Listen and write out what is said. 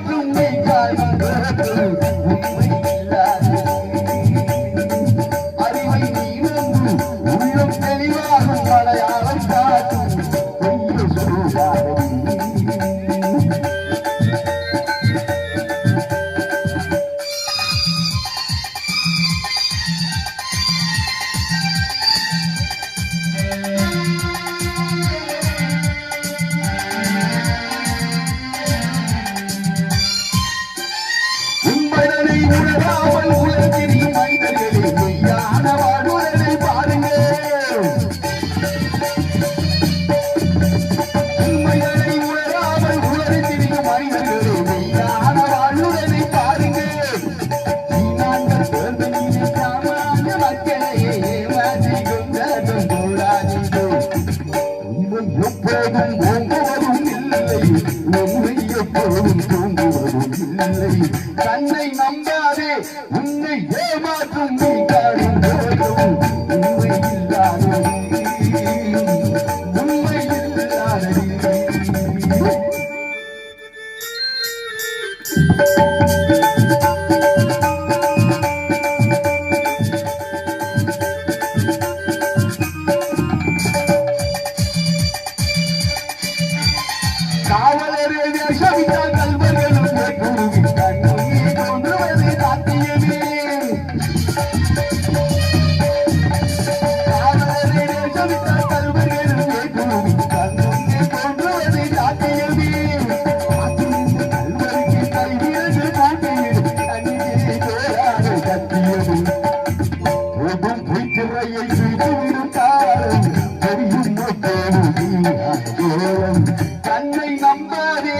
ஏமாற்றும் நீ எப்போதும் ஓங்குவதும் இல்லை உண்மை எப்போதும் தூங்குவதும் இல்லை தன்னை நம்பாதே உன்னை ஏமாற்றும் நீ காடும் போதும் உண்மை இல்லாதது অন্তরে